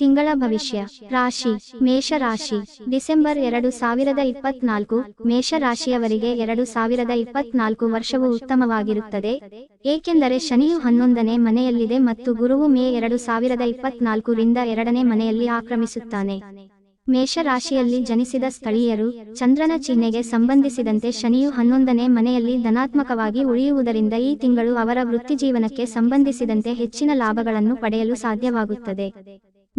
ತಿಂಗಳ ಭವಿಷ್ಯ, ರಾಶಿ, ಮೇಷರಾಶಿ, ಡಿಸೆಂಬರ್ ಎರಡು ಸಾವಿರದ ಇಪ್ಪತ್ನಾಲ್ಕು, ಮೇಷರಾಶಿಯವರಿಗೆ ಎರಡು ಸಾವಿರದ ಇಪ್ಪತ್ನಾಲ್ಕು ವರ್ಷವು ಉತ್ತಮವಾಗಿರುತ್ತದೆ. ಏಕೆಂದರೆ ಶನಿಯು ಹನ್ನೊಂದನೇ ಮನೆಯಲ್ಲಿದೆ ಮತ್ತು ಗುರುವು ಮೇ ಎರಡು ಸಾವಿರದ ಇಪ್ಪತ್ನಾಲ್ಕು ರಿಂದ ಎರಡನೇ ಮನೆಯಲ್ಲಿ ಆಕ್ರಮಿಸುತ್ತಾನೆ. ಮೇಷರಾಶಿಯಲ್ಲಿ ಜನಿಸಿದ ಸ್ಥಳೀಯರು ಚಂದ್ರನ ಚಿಹ್ನೆಗೆ ಸಂಬಂಧಿಸಿದಂತೆ ಶನಿಯು ಹನ್ನೊಂದನೇ ಮನೆಯಲ್ಲಿ ಧನಾತ್ಮಕವಾಗಿ ಉಳಿಯುವುದರಿಂದ ಈ ತಿಂಗಳು ಅವರ ವೃತ್ತಿಜೀವನಕ್ಕೆ ಸಂಬಂಧಿಸಿದಂತೆ ಹೆಚ್ಚಿನ ಲಾಭಗಳನ್ನು ಪಡೆಯಲು ಸಾಧ್ಯವಾಗುತ್ತದೆ.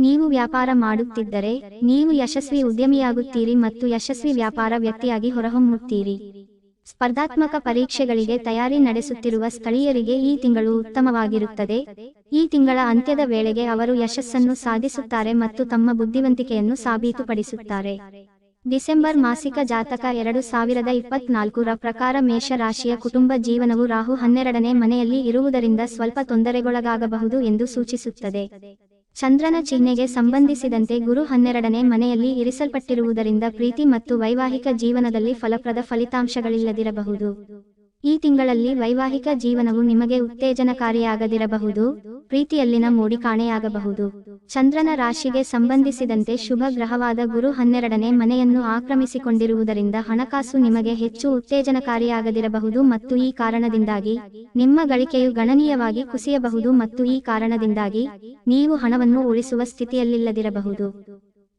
ನೀವು ವ್ಯಾಪಾರ ಮಾಡುತ್ತಿದ್ದರೆ, ನೀವು ಯಶಸ್ವಿ ಉದ್ಯಮಿಯಾಗುತ್ತೀರಿ ಮತ್ತು ಯಶಸ್ವಿ ವ್ಯಾಪಾರ ವ್ಯಕ್ತಿಯಾಗಿ ಹೊರಹೊಮ್ಮುತ್ತೀರಿ. ಸ್ಪರ್ಧಾತ್ಮಕ ಪರೀಕ್ಷೆಗಳಿಗೆ ತಯಾರಿ ನಡೆಸುತ್ತಿರುವ ಸ್ಥಳೀಯರಿಗೆ ಈ ತಿಂಗಳು ಉತ್ತಮವಾಗಿರುತ್ತದೆ. ಈ ತಿಂಗಳ ಅಂತ್ಯದ ವೇಳೆಗೆ ಅವರು ಯಶಸ್ಸನ್ನು ಸಾಧಿಸುತ್ತಾರೆ ಮತ್ತು ತಮ್ಮ ಬುದ್ಧಿವಂತಿಕೆಯನ್ನು ಸಾಬೀತುಪಡಿಸುತ್ತಾರೆ. ಡಿಸೆಂಬರ್ ಮಾಸಿಕ ಜಾತಕ ಎರಡು ಸಾವಿರದ ಇಪ್ಪತ್ನಾಲ್ಕರ ಪ್ರಕಾರ ಮೇಷ ರಾಶಿಯ ಕುಟುಂಬ ಜೀವನವು ರಾಹು ಹನ್ನೆರಡನೇ ಮನೆಯಲ್ಲಿ ಇರುವುದರಿಂದ ಸ್ವಲ್ಪ ತೊಂದರೆಗೊಳಗಾಗಬಹುದು ಎಂದು ಸೂಚಿಸುತ್ತದೆ. ಚಂದ್ರನ ಚಿಹ್ನೆಗೆ ಸಂಬಂಧಿಸಿದಂತೆ ಗುರು ಹನ್ನೆರಡನೇ ಮನೆಯಲ್ಲಿ ಇರಿಸಲ್ಪಟ್ಟಿರುವುದರಿಂದ ಪ್ರೀತಿ ಮತ್ತು ವೈವಾಹಿಕ ಜೀವನದಲ್ಲಿ ಫಲಪ್ರದ ಫಲಿತಾಂಶಗಳಿಲ್ಲದಿರಬಹುದು. ಈ ತಿಂಗಳಲ್ಲಿ ವೈವಾಹಿಕ ಜೀವನವು ನಿಮಗೆ ಉತ್ತೇಜನಕಾರಿಯಾಗದಿರಬಹುದು. ಪ್ರೀತಿಯಲ್ಲಿನ ಮೂಡಿ ಕಾಣೆಯಾಗಬಹುದು. ಚಂದ್ರನ ರಾಶಿಗೆ ಸಂಬಂಧಿಸಿದಂತೆ ಶುಭ ಗ್ರಹವಾದ ಗುರು ಹನ್ನೆರಡನೇ ಮನೆಯನ್ನು ಆಕ್ರಮಿಸಿಕೊಂಡಿರುವುದರಿಂದ ಹಣಕಾಸು ನಿಮಗೆ ಹೆಚ್ಚು ಉತ್ತೇಜನಕಾರಿಯಾಗದಿರಬಹುದು ಮತ್ತು ಈ ಕಾರಣದಿಂದಾಗಿ ನಿಮ್ಮ ಗಳಿಕೆಯು ಗಣನೀಯವಾಗಿ ಕುಸಿಯಬಹುದು ಮತ್ತು ಈ ಕಾರಣದಿಂದಾಗಿ ನೀವು ಹಣವನ್ನು ಉಳಿಸುವ ಸ್ಥಿತಿಯಲ್ಲಿಲ್ಲದಿರಬಹುದು.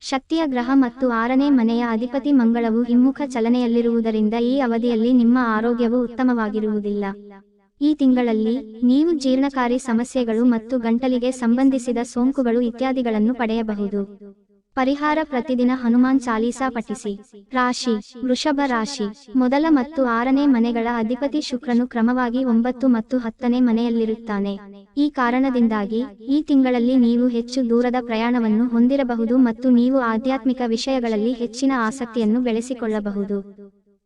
ಶಕ್ತಿಯ ಗ್ರಹ ಮತ್ತು ಆರನೇ ಮನೆಯ ಅಧಿಪತಿ ಮಂಗಳವು ಹಿಮ್ಮುಖ ಚಲನೆಯಲ್ಲಿರುವುದರಿಂದ ಈ ಅವಧಿಯಲ್ಲಿ ನಿಮ್ಮ ಆರೋಗ್ಯವು ಉತ್ತಮವಾಗಿರುವುದಿಲ್ಲ. ಈ ತಿಂಗಳಲ್ಲಿ ನೀವು ಜೀರ್ಣಕಾರಿ ಸಮಸ್ಯೆಗಳು ಮತ್ತು ಗಂಟಲಿಗೆ ಸಂಬಂಧಿಸಿದ ಸೋಂಕುಗಳು ಇತ್ಯಾದಿಗಳನ್ನು ಪಡೆಯಬಹುದು. ಪರಿಹಾರ ಪ್ರತಿದಿನ ಹನುಮಾನ್ ಚಾಲೀಸಾ ಪಠಿಸಿ. ರಾಶಿ, ವೃಷಭ ರಾಶಿ, ಮೊದಲ ಮತ್ತು ಆರನೇ ಮನೆಗಳ ಅಧಿಪತಿ ಶುಕ್ರನು ಕ್ರಮವಾಗಿ ಒಂಬತ್ತು ಮತ್ತು ಹತ್ತನೇ ಮನೆಯಲ್ಲಿರುತ್ತಾನೆ. ಈ ಕಾರಣದಿಂದಾಗಿ ಈ ತಿಂಗಳಲ್ಲಿ ನೀವು ಹೆಚ್ಚು ದೂರದ ಪ್ರಯಾಣವನ್ನು ಹೊಂದಿರಬಹುದು ಮತ್ತು ನೀವು ಆಧ್ಯಾತ್ಮಿಕ ವಿಷಯಗಳಲ್ಲಿ ಹೆಚ್ಚಿನ ಆಸಕ್ತಿಯನ್ನು ಬೆಳೆಸಿಕೊಳ್ಳಬಹುದು.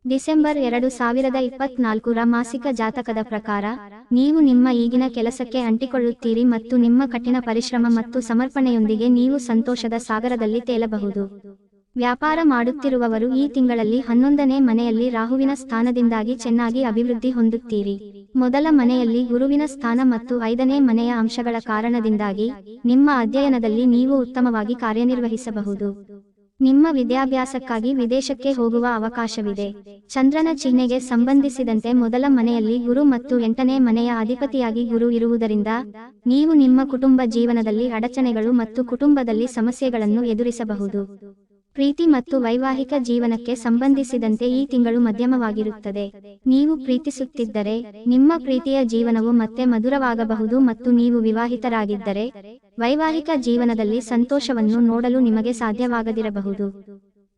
ಡಿಸೆಂಬರ್ ಎರಡು ಸಾವಿರದ ಇಪ್ಪತ್ನಾಲ್ಕರ ಮಾಸಿಕ ಜಾತಕದ ಪ್ರಕಾರ, ನೀವು ನಿಮ್ಮ ಈಗಿನ ಕೆಲಸಕ್ಕೆ ಅಂಟಿಕೊಳ್ಳುತ್ತೀರಿ ಮತ್ತು ನಿಮ್ಮ ಕಠಿಣ ಪರಿಶ್ರಮ ಮತ್ತು ಸಮರ್ಪಣೆಯೊಂದಿಗೆ ನೀವು ಸಂತೋಷದ ಸಾಗರದಲ್ಲಿ ತೇಲಬಹುದು. ವ್ಯಾಪಾರ ಮಾಡುತ್ತಿರುವವರು ಈ ತಿಂಗಳಲ್ಲಿ ಹನ್ನೊಂದನೇ ಮನೆಯಲ್ಲಿ ರಾಹುವಿನ ಸ್ಥಾನದಿಂದಾಗಿ ಚೆನ್ನಾಗಿ ಅಭಿವೃದ್ಧಿ ಹೊಂದುತ್ತೀರಿ. ಮೊದಲ ಮನೆಯಲ್ಲಿ ಗುರುವಿನ ಸ್ಥಾನ ಮತ್ತು ಐದನೇ ಮನೆಯ ಅಂಶಗಳ ಕಾರಣದಿಂದಾಗಿ ನಿಮ್ಮ ಅಧ್ಯಯನದಲ್ಲಿ ನೀವು ಉತ್ತಮವಾಗಿ ಕಾರ್ಯನಿರ್ವಹಿಸಬಹುದು. ನಿಮ್ಮ ವಿದ್ಯಾಭ್ಯಾಸಕ್ಕಾಗಿ ವಿದೇಶಕ್ಕೆ ಹೋಗುವ ಅವಕಾಶವಿದೆ. ಚಂದ್ರನ ಚಿಹ್ನೆಗೆ ಸಂಬಂಧಿಸಿದಂತೆ ಮೊದಲ ಮನೆಯಲ್ಲಿ ಗುರು ಮತ್ತು ಎಂಟನೇ ಮನೆಯ ಅಧಿಪತಿಯಾಗಿ ಗುರು ಇರುವುದರಿಂದ, ನೀವು ನಿಮ್ಮ ಕುಟುಂಬ ಜೀವನದಲ್ಲಿ ಅಡಚಣೆಗಳು ಮತ್ತು ಕುಟುಂಬದಲ್ಲಿ ಸಮಸ್ಯೆಗಳನ್ನು ಎದುರಿಸಬಹುದು. ಪ್ರೀತಿ ಮತ್ತು ವೈವಾಹಿಕ ಜೀವನಕ್ಕೆ ಸಂಬಂಧಿಸಿದಂತೆ ಈ ತಿಂಗಳು ಮಧ್ಯಮವಾಗಿರುತ್ತದೆ. ನೀವು ಪ್ರೀತಿಸುತ್ತಿದ್ದರೆ, ನಿಮ್ಮ ಪ್ರೀತಿಯ ಜೀವನವು ಮತ್ತೆ ಮಧುರವಾಗಬಹುದು ಮತ್ತು ನೀವು ವಿವಾಹಿತರಾಗಿದ್ದರೆ ವೈವಾಹಿಕ ಜೀವನದಲ್ಲಿ ಸಂತೋಷವನ್ನು ನೋಡಲು ನಿಮಗೆ ಸಾಧ್ಯವಾಗದಿರಬಹುದು.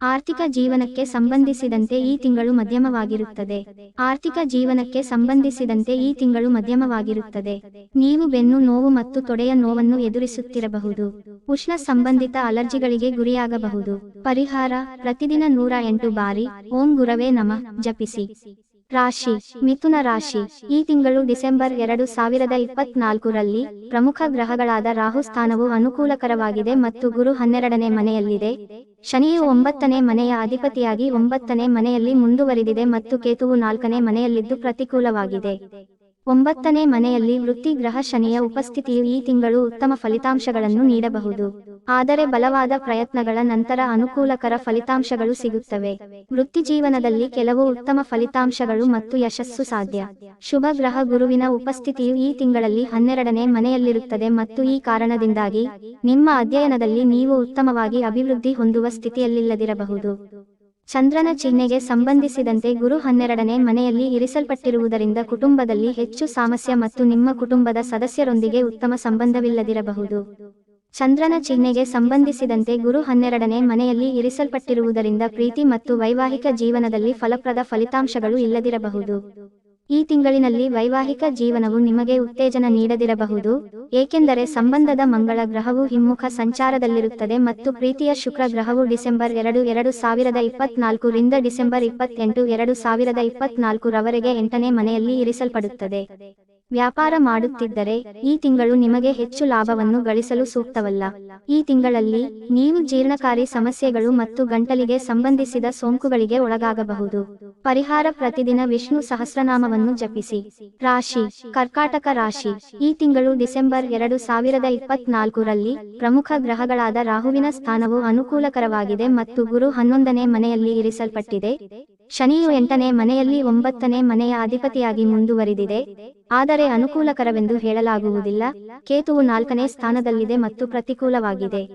ಆರ್ಥಿಕ ಜೀವನಕ್ಕೆ ಸಂಬಂಧಿಸಿದಂತೆ ಈ ತಿಂಗಳು ಮಧ್ಯಮವಾಗಿರುತ್ತದೆ. ಆರ್ಥಿಕ ಜೀವನಕ್ಕೆ ಸಂಬಂಧಿಸಿದಂತೆ ಈ ತಿಂಗಳು ಮಧ್ಯಮವಾಗಿರುತ್ತದೆ. ನೀವು ಬೆನ್ನು ನೋವು ಮತ್ತು ತೊಡೆಯ ನೋವನ್ನು ಎದುರಿಸುತ್ತಿರಬಹುದು. ಉಷ್ಣ ಸಂಬಂಧಿತ ಅಲರ್ಜಿಗಳಿಗೆ ಗುರಿಯಾಗಬಹುದು. ಪರಿಹಾರ ಪ್ರತಿದಿನ ನೂರ ಎಂಟು ಬಾರಿ ಓಂ ಗುರವೇ ನಮ ಜಪಿಸಿ. ರಾಶಿ, ಮಿಥುನ ರಾಶಿ. ಈ ತಿಂಗಳು ಡಿಸೆಂಬರ್ ಎರಡು ಸಾವಿರದ ಇಪ್ಪತ್ನಾಲ್ಕರಲ್ಲಿ ಪ್ರಮುಖ ಗ್ರಹಗಳಾದ ರಾಹು ಸ್ಥಾನವು ಅನುಕೂಲಕರವಾಗಿದೆ ಮತ್ತು ಗುರು ಹನ್ನೆರಡನೇ ಮನೆಯಲ್ಲಿದೆ. ಶನಿಯು ಒಂಬತ್ತನೇ ಮನೆಯ ಅಧಿಪತಿಯಾಗಿ ಒಂಬತ್ತನೇ ಮನೆಯಲ್ಲಿ ಮುಂದುವರಿದಿದೆ ಮತ್ತು ಕೇತುವು ನಾಲ್ಕನೇ ಮನೆಯಲ್ಲಿದ್ದು ಪ್ರತಿಕೂಲವಾಗಿದೆ. ಒಂಬತ್ತನೇ ಮನೆಯಲ್ಲಿ ವೃತ್ತಿ ಗ್ರಹ ಶನಿಯ ಉಪಸ್ಥಿತಿಯು ಈ ತಿಂಗಳು ಉತ್ತಮ ಫಲಿತಾಂಶಗಳನ್ನು ನೀಡಬಹುದು. ಆದರೆ ಬಲವಾದ ಪ್ರಯತ್ನಗಳ ನಂತರ ಅನುಕೂಲಕರ ಫಲಿತಾಂಶಗಳು ಸಿಗುತ್ತವೆ. ವೃತ್ತಿಜೀವನದಲ್ಲಿ ಕೆಲವು ಉತ್ತಮ ಫಲಿತಾಂಶಗಳು ಮತ್ತು ಯಶಸ್ಸು ಸಾಧ್ಯ. ಶುಭ ಗ್ರಹ ಗುರುವಿನ ಉಪಸ್ಥಿತಿಯು ಈ ತಿಂಗಳಲ್ಲಿ ಹನ್ನೆರಡನೇ ಮನೆಯಲ್ಲಿರುತ್ತದೆ ಮತ್ತು ಈ ಕಾರಣದಿಂದಾಗಿ ನಿಮ್ಮ ಅಧ್ಯಯನದಲ್ಲಿ ನೀವು ಉತ್ತಮವಾಗಿ ಅಭಿವೃದ್ಧಿ ಹೊಂದುವ ಸ್ಥಿತಿಯಲ್ಲಿಲ್ಲದಿರಬಹುದು. ಚಂದ್ರನ ಚಿಹ್ನೆಗೆ ಸಂಬಂಧಿಸಿದಂತೆ ಗುರು ಹನ್ನೆರಡನೇ ಮನೆಯಲ್ಲಿ ಇರಿಸಲ್ಪಟ್ಟಿರುವುದರಿಂದ ಕುಟುಂಬದಲ್ಲಿ ಹೆಚ್ಚು ಸಾಮಸ್ಯ ಮತ್ತು ನಿಮ್ಮ ಕುಟುಂಬದ ಸದಸ್ಯರೊಂದಿಗೆ ಉತ್ತಮ ಸಂಬಂಧವಿಲ್ಲದಿರಬಹುದು. ಚಂದ್ರನ ಚಿಹ್ನೆಗೆ ಸಂಬಂಧಿಸಿದಂತೆ ಗುರು ಹನ್ನೆರಡನೇ ಮನೆಯಲ್ಲಿ ಇರಿಸಲ್ಪಟ್ಟಿರುವುದರಿಂದ ಪ್ರೀತಿ ಮತ್ತು ವೈವಾಹಿಕ ಜೀವನದಲ್ಲಿ ಫಲಪ್ರದ ಫಲಿತಾಂಶಗಳು ಇಲ್ಲದಿರಬಹುದು. ಈ ತಿಂಗಳಿನಲ್ಲಿ ವೈವಾಹಿಕ ಜೀವನವು ನಿಮಗೆ ಉತ್ತೇಜನ ನೀಡದಿರಬಹುದು, ಏಕೆಂದರೆ ಸಂಬಂಧದ ಮಂಗಳ ಗ್ರಹವು ಹಿಮ್ಮುಖ ಸಂಚಾರದಲ್ಲಿರುತ್ತದೆ ಮತ್ತು ಪ್ರೀತಿಯ ಶುಕ್ರ ಗ್ರಹವು ಡಿಸೆಂಬರ್ ಎರಡು ಎರಡು ಸಾವಿರದ ಇಪ್ಪತ್ನಾಲ್ಕು ರಿಂದ ಡಿಸೆಂಬರ್ ಇಪ್ಪತ್ತೆಂಟು, ಎರಡು ಸಾವಿರದ ಇಪ್ಪತ್ನಾಲ್ಕು ರವರೆಗೆ ಎಂಟನೇ ಮನೆಯಲ್ಲಿ ಇರಿಸಲ್ಪಡುತ್ತದೆ. ವ್ಯಾಪಾರ ಮಾಡುತ್ತಿದ್ದರೆ ಈ ತಿಂಗಳು ನಿಮಗೆ ಹೆಚ್ಚು ಲಾಭವನ್ನು ಗಳಿಸಲು ಸೂಕ್ತವಲ್ಲ. ಈ ತಿಂಗಳಲ್ಲಿ ನೀವು ಜೀರ್ಣಕಾರಿ ಸಮಸ್ಯೆಗಳು ಮತ್ತು ಗಂಟಲಿಗೆ ಸಂಬಂಧಿಸಿದ ಸೋಂಕುಗಳಿಗೆ ಒಳಗಾಗಬಹುದು. ಪರಿಹಾರ ಪ್ರತಿದಿನ ವಿಷ್ಣು ಸಹಸ್ರನಾಮವನ್ನು ಜಪಿಸಿ. ರಾಶಿ, ಕರ್ಕಾಟಕ ರಾಶಿ. ಈ ತಿಂಗಳು ಡಿಸೆಂಬರ್ ಎರಡು ಸಾವಿರದ ಇಪ್ಪತ್ನಾಲ್ಕರಲ್ಲಿ ಪ್ರಮುಖ ಗ್ರಹಗಳಾದ ರಾಹುವಿನ ಸ್ಥಾನವು ಅನುಕೂಲಕರವಾಗಿದೆ ಮತ್ತು ಗುರು ಹನ್ನೊಂದನೇ ಮನೆಯಲ್ಲಿ ಇರಿಸಲ್ಪಟ್ಟಿದೆ. ಶನಿಯು ಎಂಟನೇ ಮನೆಯಲ್ಲಿ ಒಂಬತ್ತನೇ ಮನೆಯ ಅಧಿಪತಿಯಾಗಿ ಮುಂದುವರಿದಿದೆ. ಆದರೆ ಅನುಕೂಲಕರವೆಂದು ಹೇಳಲಾಗುವುದಿಲ್ಲ. ಕೇತುವು ನಾಲ್ಕನೇ ಸ್ಥಾನದಲ್ಲಿದೆ ಮತ್ತು ಪ್ರತಿಕೂಲವಾಗಿದೆ.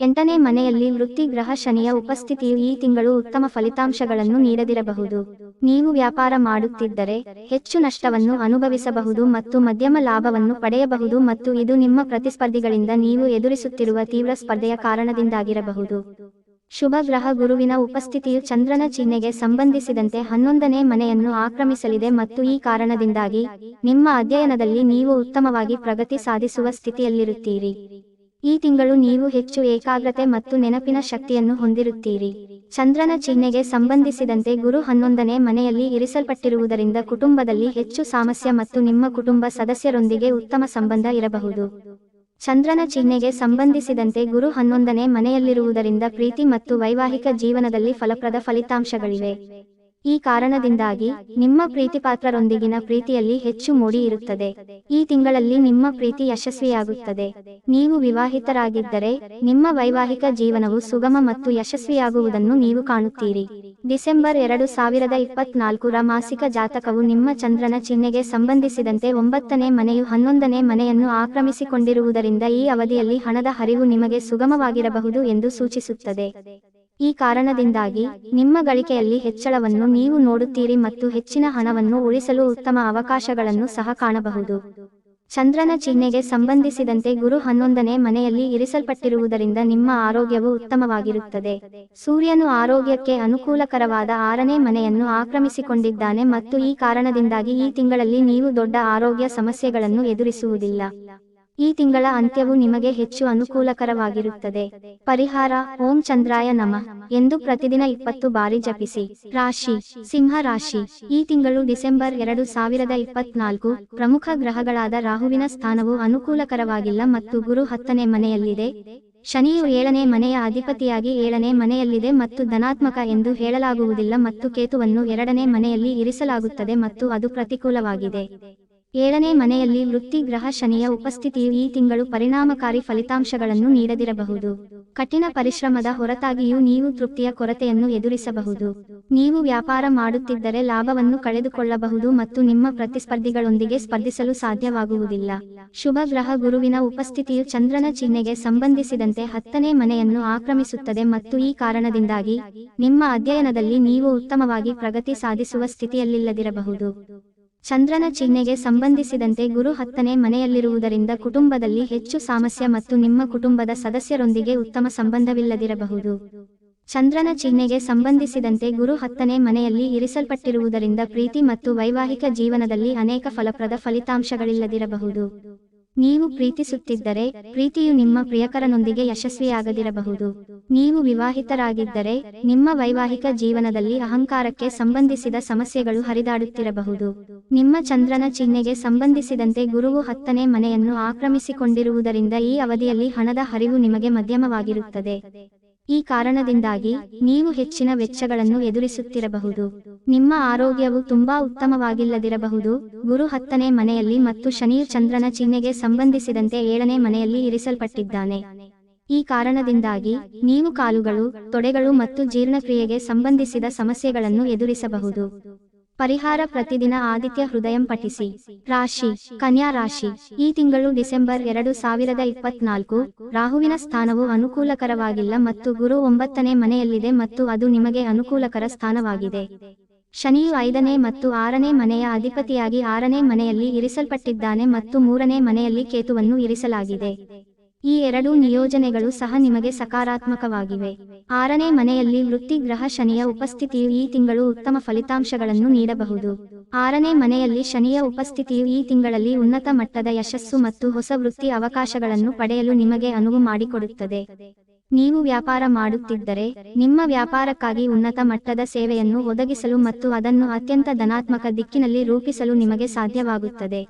ಎಂಟನೇ ಮನೆಯಲ್ಲಿ ವೃತ್ತಿ ಗ್ರಹ ಶನಿಯ ಉಪಸ್ಥಿತಿಯು ಈ ತಿಂಗಳು ಉತ್ತಮ ಫಲಿತಾಂಶಗಳನ್ನು ನೀಡದಿರಬಹುದು. ನೀವು ವ್ಯಾಪಾರ ಮಾಡುತ್ತಿದ್ದರೆ ಹೆಚ್ಚು ನಷ್ಟವನ್ನು ಅನುಭವಿಸಬಹುದು ಮತ್ತು ಮಧ್ಯಮ ಲಾಭವನ್ನು ಪಡೆಯಬಹುದು ಮತ್ತು ಇದು ನಿಮ್ಮ ಪ್ರತಿಸ್ಪರ್ಧಿಗಳಿಂದ ನೀವು ಎದುರಿಸುತ್ತಿರುವ ತೀವ್ರ ಸ್ಪರ್ಧೆಯ ಕಾರಣದಿಂದಾಗಿರಬಹುದು. ಶುಭ ಗ್ರಹ ಗುರುವಿನ ಉಪಸ್ಥಿತಿಯು ಚಂದ್ರನ ಚಿಹ್ನೆಗೆ ಸಂಬಂಧಿಸಿದಂತೆ ಹನ್ನೊಂದನೇ ಮನೆಯನ್ನು ಆಕ್ರಮಿಸಲಿದೆ ಮತ್ತು ಈ ಕಾರಣದಿಂದಾಗಿ ನಿಮ್ಮ ಅಧ್ಯಯನದಲ್ಲಿ ನೀವು ಉತ್ತಮವಾಗಿ ಪ್ರಗತಿ ಸಾಧಿಸುವ ಸ್ಥಿತಿಯಲ್ಲಿರುತ್ತೀರಿ. ಈ ತಿಂಗಳು ನೀವು ಹೆಚ್ಚು ಏಕಾಗ್ರತೆ ಮತ್ತು ನೆನಪಿನ ಶಕ್ತಿಯನ್ನು ಹೊಂದಿರುತ್ತೀರಿ. ಚಂದ್ರನ ಚಿಹ್ನೆಗೆ ಸಂಬಂಧಿಸಿದಂತೆ ಗುರು ಹನ್ನೊಂದನೇ ಮನೆಯಲ್ಲಿ ಇರಿಸಲ್ಪಟ್ಟಿರುವುದರಿಂದ ಕುಟುಂಬದಲ್ಲಿ ಹೆಚ್ಚು ಸಾಮಸ್ಯ ಮತ್ತು ನಿಮ್ಮ ಕುಟುಂಬ ಸದಸ್ಯರೊಂದಿಗೆ ಉತ್ತಮ ಸಂಬಂಧ ಇರಬಹುದು. ಚಂದ್ರನ ಚಿಹ್ನೆಗೆ ಸಂಬಂಧಿಸಿದಂತೆ ಗುರು ಹನ್ನೊಂದನೇ ಮನೆಯಲ್ಲಿರುವುದರಿಂದ ಪ್ರೀತಿ ಮತ್ತು ವೈವಾಹಿಕ ಜೀವನದಲ್ಲಿ ಫಲಪ್ರದ ಫಲಿತಾಂಶಗಳಿವೆ. ಈ ಕಾರಣದಿಂದಾಗಿ ನಿಮ್ಮ ಪ್ರೀತಿಪಾತ್ರರೊಂದಿಗಿನ ಪ್ರೀತಿಯಲ್ಲಿ ಹೆಚ್ಚು ಮೂಡಿ ಇರುತ್ತದೆ. ಈ ತಿಂಗಳಲ್ಲಿ ನಿಮ್ಮ ಪ್ರೀತಿ ಯಶಸ್ವಿಯಾಗುತ್ತದೆ. ನೀವು ವಿವಾಹಿತರಾಗಿದ್ದರೆ ನಿಮ್ಮ ವೈವಾಹಿಕ ಜೀವನವು ಸುಗಮ ಮತ್ತು ಯಶಸ್ವಿಯಾಗುವುದನ್ನು ನೀವು ಕಾಣುತ್ತೀರಿ. ಡಿಸೆಂಬರ್ ಎರಡು ಸಾವಿರದ ಇಪ್ಪತ್ನಾಲ್ಕರ ಮಾಸಿಕ ಜಾತಕವು ನಿಮ್ಮ ಚಂದ್ರನ ಚಿಹ್ನೆಗೆ ಸಂಬಂಧಿಸಿದಂತೆ ಒಂಬತ್ತನೇ ಮನೆಯು ಹನ್ನೊಂದನೇ ಮನೆಯನ್ನು ಆಕ್ರಮಿಸಿಕೊಂಡಿರುವುದರಿಂದ ಈ ಅವಧಿಯಲ್ಲಿ ಹಣದ ಹರಿವು ನಿಮಗೆ ಸುಗಮವಾಗಿರಬಹುದು ಎಂದು ಸೂಚಿಸುತ್ತದೆ. ಈ ಕಾರಣದಿಂದಾಗಿ ನಿಮ್ಮ ಗಳಿಕೆಯಲ್ಲಿ ಹೆಚ್ಚಳವನ್ನು ನೀವು ನೋಡುತ್ತೀರಿ ಮತ್ತು ಹೆಚ್ಚಿನ ಹಣವನ್ನು ಉಳಿಸಲು ಉತ್ತಮ ಅವಕಾಶಗಳನ್ನು ಸಹ ಕಾಣಬಹುದು. ಚಂದ್ರನ ಚಿಹ್ನೆಗೆ ಸಂಬಂಧಿಸಿದಂತೆ ಗುರು ಹನ್ನೊಂದನೇ ಮನೆಯಲ್ಲಿ ಇರಿಸಲ್ಪಟ್ಟಿರುವುದರಿಂದ ನಿಮ್ಮ ಆರೋಗ್ಯವು ಉತ್ತಮವಾಗಿರುತ್ತದೆ. ಸೂರ್ಯನು ಆರೋಗ್ಯಕ್ಕೆ ಅನುಕೂಲಕರವಾದ ಆರನೇ ಮನೆಯನ್ನು ಆಕ್ರಮಿಸಿಕೊಂಡಿದ್ದಾನೆ ಮತ್ತು ಈ ಕಾರಣದಿಂದಾಗಿ ಈ ತಿಂಗಳಲ್ಲಿ ನೀವು ದೊಡ್ಡ ಆರೋಗ್ಯ ಸಮಸ್ಯೆಗಳನ್ನು ಎದುರಿಸುವುದಿಲ್ಲ. ಈ ತಿಂಗಳ ಅಂತ್ಯವು ನಿಮಗೆ ಹೆಚ್ಚು ಅನುಕೂಲಕರವಾಗಿರುತ್ತದೆ. ಪರಿಹಾರ, ಓಂ ಚಂದ್ರಾಯ ನಮ, ಎಂದು ಪ್ರತಿದಿನ ಇಪ್ಪತ್ತು ಬಾರಿ ಜಪಿಸಿ. ರಾಶಿ, ಸಿಂಹ ರಾಶಿ, ಈ ತಿಂಗಳು ಡಿಸೆಂಬರ್ ಎರಡು ಸಾವಿರದ ಇಪ್ಪತ್ನಾಲ್ಕು, ಪ್ರಮುಖ ಗ್ರಹಗಳಾದ ರಾಹುವಿನ ಸ್ಥಾನವು ಅನುಕೂಲಕರವಾಗಿಲ್ಲ ಮತ್ತು ಗುರು ಹತ್ತನೇ ಮನೆಯಲ್ಲಿದೆ. ಶನಿಯು ಏಳನೇ ಮನೆಯ ಅಧಿಪತಿಯಾಗಿ ಏಳನೇ ಮನೆಯಲ್ಲಿದೆ ಮತ್ತು ಧನಾತ್ಮಕ ಎಂದು ಹೇಳಲಾಗುವುದಿಲ್ಲ ಮತ್ತು ಕೇತುವನ್ನು ಎರಡನೇ ಮನೆಯಲ್ಲಿ ಇರಿಸಲಾಗುತ್ತದೆ ಮತ್ತು ಅದು ಪ್ರತಿಕೂಲವಾಗಿದೆ. ಏಳನೇ ಮನೆಯಲ್ಲಿ ವೃತ್ತಿ ಗ್ರಹ ಶನಿಯ ಉಪಸ್ಥಿತಿಯು ಈ ತಿಂಗಳು ಪರಿಣಾಮಕಾರಿ ಫಲಿತಾಂಶಗಳನ್ನು ನೀಡದಿರಬಹುದು. ಕಠಿಣ ಪರಿಶ್ರಮದ ಹೊರತಾಗಿಯೂ ನೀವು ತೃಪ್ತಿಯ ಕೊರತೆಯನ್ನು ಎದುರಿಸಬಹುದು. ನೀವು ವ್ಯಾಪಾರ ಮಾಡುತ್ತಿದ್ದರೆ ಲಾಭವನ್ನು ಕಳೆದುಕೊಳ್ಳಬಹುದು ಮತ್ತು ನಿಮ್ಮ ಪ್ರತಿಸ್ಪರ್ಧಿಗಳೊಂದಿಗೆ ಸ್ಪರ್ಧಿಸಲು ಸಾಧ್ಯವಾಗುವುದಿಲ್ಲ. ಶುಭ ಗ್ರಹ ಗುರುವಿನ ಉಪಸ್ಥಿತಿಯು ಚಂದ್ರನ ಚಿಹ್ನೆಗೆ ಸಂಬಂಧಿಸಿದಂತೆ ಹತ್ತನೇ ಮನೆಯನ್ನು ಆಕ್ರಮಿಸುತ್ತದೆ ಮತ್ತು ಈ ಕಾರಣದಿಂದಾಗಿ ನಿಮ್ಮ ಅಧ್ಯಯನದಲ್ಲಿ ನೀವು ಉತ್ತಮವಾಗಿ ಪ್ರಗತಿ ಸಾಧಿಸುವ ಸ್ಥಿತಿಯಲ್ಲಿಲ್ಲದಿರಬಹುದು. ಚಂದ್ರನ ಚಿಹ್ನೆಗೆ ಸಂಬಂಧಿಸಿದಂತೆ ಗುರು ಹತ್ತನೇ ಮನೆಯಲ್ಲಿರುವುದರಿಂದ ಕುಟುಂಬದಲ್ಲಿ ಹೆಚ್ಚು ಸಾಮಸ್ಯ ಮತ್ತು ನಿಮ್ಮ ಕುಟುಂಬದ ಸದಸ್ಯರೊಂದಿಗೆ ಉತ್ತಮ ಸಂಬಂಧವಿಲ್ಲದಿರಬಹುದು. ಚಂದ್ರನ ಚಿಹ್ನೆಗೆ ಸಂಬಂಧಿಸಿದಂತೆ ಗುರು ಹತ್ತನೇ ಮನೆಯಲ್ಲಿ ಇರಿಸಲ್ಪಟ್ಟಿರುವುದರಿಂದ ಪ್ರೀತಿ ಮತ್ತು ವೈವಾಹಿಕ ಜೀವನದಲ್ಲಿ ಅನೇಕ ಫಲಪ್ರದ ಫಲಿತಾಂಶಗಳಿಲ್ಲದಿರಬಹುದು. ನೀವು ಪ್ರೀತಿಸುತ್ತಿದ್ದರೆ, ಪ್ರೀತಿಯು ನಿಮ್ಮ ಪ್ರಿಯಕರನೊಂದಿಗೆ ಯಶಸ್ವಿಯಾಗದಿರಬಹುದು. ನೀವು ವಿವಾಹಿತರಾಗಿದ್ದರೆ, ನಿಮ್ಮ ವೈವಾಹಿಕ ಜೀವನದಲ್ಲಿ ಅಹಂಕಾರಕ್ಕೆ ಸಂಬಂಧಿಸಿದ ಸಮಸ್ಯೆಗಳು ಹರಿದಾಡುತ್ತಿರಬಹುದು. ನಿಮ್ಮ ಚಂದ್ರನ ಚಿಹ್ನೆಗೆ ಸಂಬಂಧಿಸಿದಂತೆ ಗುರುವು ಹತ್ತನೇ ಮನೆಯನ್ನು ಆಕ್ರಮಿಸಿಕೊಂಡಿರುವುದರಿಂದ ಈ ಅವಧಿಯಲ್ಲಿ ಹಣದ ಹರಿವು ನಿಮಗೆ ಮಧ್ಯಮವಾಗಿರುತ್ತದೆ. ಈ ಕಾರಣದಿಂದಾಗಿ ನೀವು ಹೆಚ್ಚಿನ ವೆಚ್ಚಗಳನ್ನು ಎದುರಿಸುತ್ತಿರಬಹುದು. ನಿಮ್ಮ ಆರೋಗ್ಯವು ತುಂಬಾ ಉತ್ತಮವಾಗಿಲ್ಲದಿರಬಹುದು. ಗುರು ಹತ್ತನೇ ಮನೆಯಲ್ಲಿ ಮತ್ತು ಶನಿ ಚಂದ್ರನ ಚಿಹ್ನೆಗೆ ಸಂಬಂಧಿಸಿದಂತೆ ಏಳನೇ ಮನೆಯಲ್ಲಿ ಇರಿಸಲ್ಪಟ್ಟಿದ್ದಾನೆ. ಈ ಕಾರಣದಿಂದಾಗಿ ನೀವು ಕಾಲುಗಳು, ತೊಡೆಗಳು ಮತ್ತು ಜೀರ್ಣಕ್ರಿಯೆಗೆ ಸಂಬಂಧಿಸಿದ ಸಮಸ್ಯೆಗಳನ್ನು ಎದುರಿಸಬಹುದು. ಪರಿಹಾರ ಪ್ರತಿದಿನ ಆದಿತ್ಯ ಹೃದಯಂ ಪಠಿಸಿ. ರಾಶಿ, ಕನ್ಯಾ ರಾಶಿ, ಈ ತಿಂಗಳು ಡಿಸೆಂಬರ್ ಎರಡು ಸಾವಿರದ ಇಪ್ಪತ್ನಾಲ್ಕು, ರಾಹುವಿನ ಸ್ಥಾನವು ಅನುಕೂಲಕರವಾಗಿಲ್ಲ ಮತ್ತು ಗುರು ಒಂಬತ್ತನೇ ಮನೆಯಲ್ಲಿದೆ ಮತ್ತು ಅದು ನಿಮಗೆ ಅನುಕೂಲಕರ ಸ್ಥಾನವಾಗಿದೆ. ಶನಿಯು ಐದನೇ ಮತ್ತು ಆರನೇ ಮನೆಯ ಅಧಿಪತಿಯಾಗಿ ಆರನೇ ಮನೆಯಲ್ಲಿ ಇರಿಸಲ್ಪಟ್ಟಿದ್ದಾನೆ ಮತ್ತು ಮೂರನೇ ಮನೆಯಲ್ಲಿ ಕೇತುವನ್ನು ಇರಿಸಲಾಗಿದೆ. ಈ ಎರಡೂ ನಿಯೋಜನೆಗಳು ಸಹ ನಿಮಗೆ ಸಕಾರಾತ್ಮಕವಾಗಿವೆ. ಆರನೇ ಮನೆಯಲ್ಲಿ ವೃತ್ತಿ ಗ್ರಹ ಶನಿಯ ಉಪಸ್ಥಿತಿಯು ಈ ತಿಂಗಳು ಉತ್ತಮ ಫಲಿತಾಂಶಗಳನ್ನು ನೀಡಬಹುದು. ಆರನೇ ಮನೆಯಲ್ಲಿ ಶನಿಯ ಉಪಸ್ಥಿತಿಯು ಈ ತಿಂಗಳಲ್ಲಿ ಉನ್ನತ ಮಟ್ಟದ ಯಶಸ್ಸು ಮತ್ತು ಹೊಸ ವೃತ್ತಿ ಅವಕಾಶಗಳನ್ನು ಪಡೆಯಲು ನಿಮಗೆ ಅನುವು ಮಾಡಿಕೊಡುತ್ತದೆ. ನೀವು ವ್ಯಾಪಾರ ಮಾಡುತ್ತಿದ್ದರೆ, ನಿಮ್ಮ ವ್ಯಾಪಾರಕ್ಕಾಗಿ ಉನ್ನತ ಮಟ್ಟದ ಸೇವೆಯನ್ನು ಒದಗಿಸಲು ಮತ್ತು ಅದನ್ನು ಅತ್ಯಂತ ಧನಾತ್ಮಕ ದಿಕ್ಕಿನಲ್ಲಿ ರೂಪಿಸಲು ನಿಮಗೆ ಸಾಧ್ಯವಾಗುತ್ತದೆ.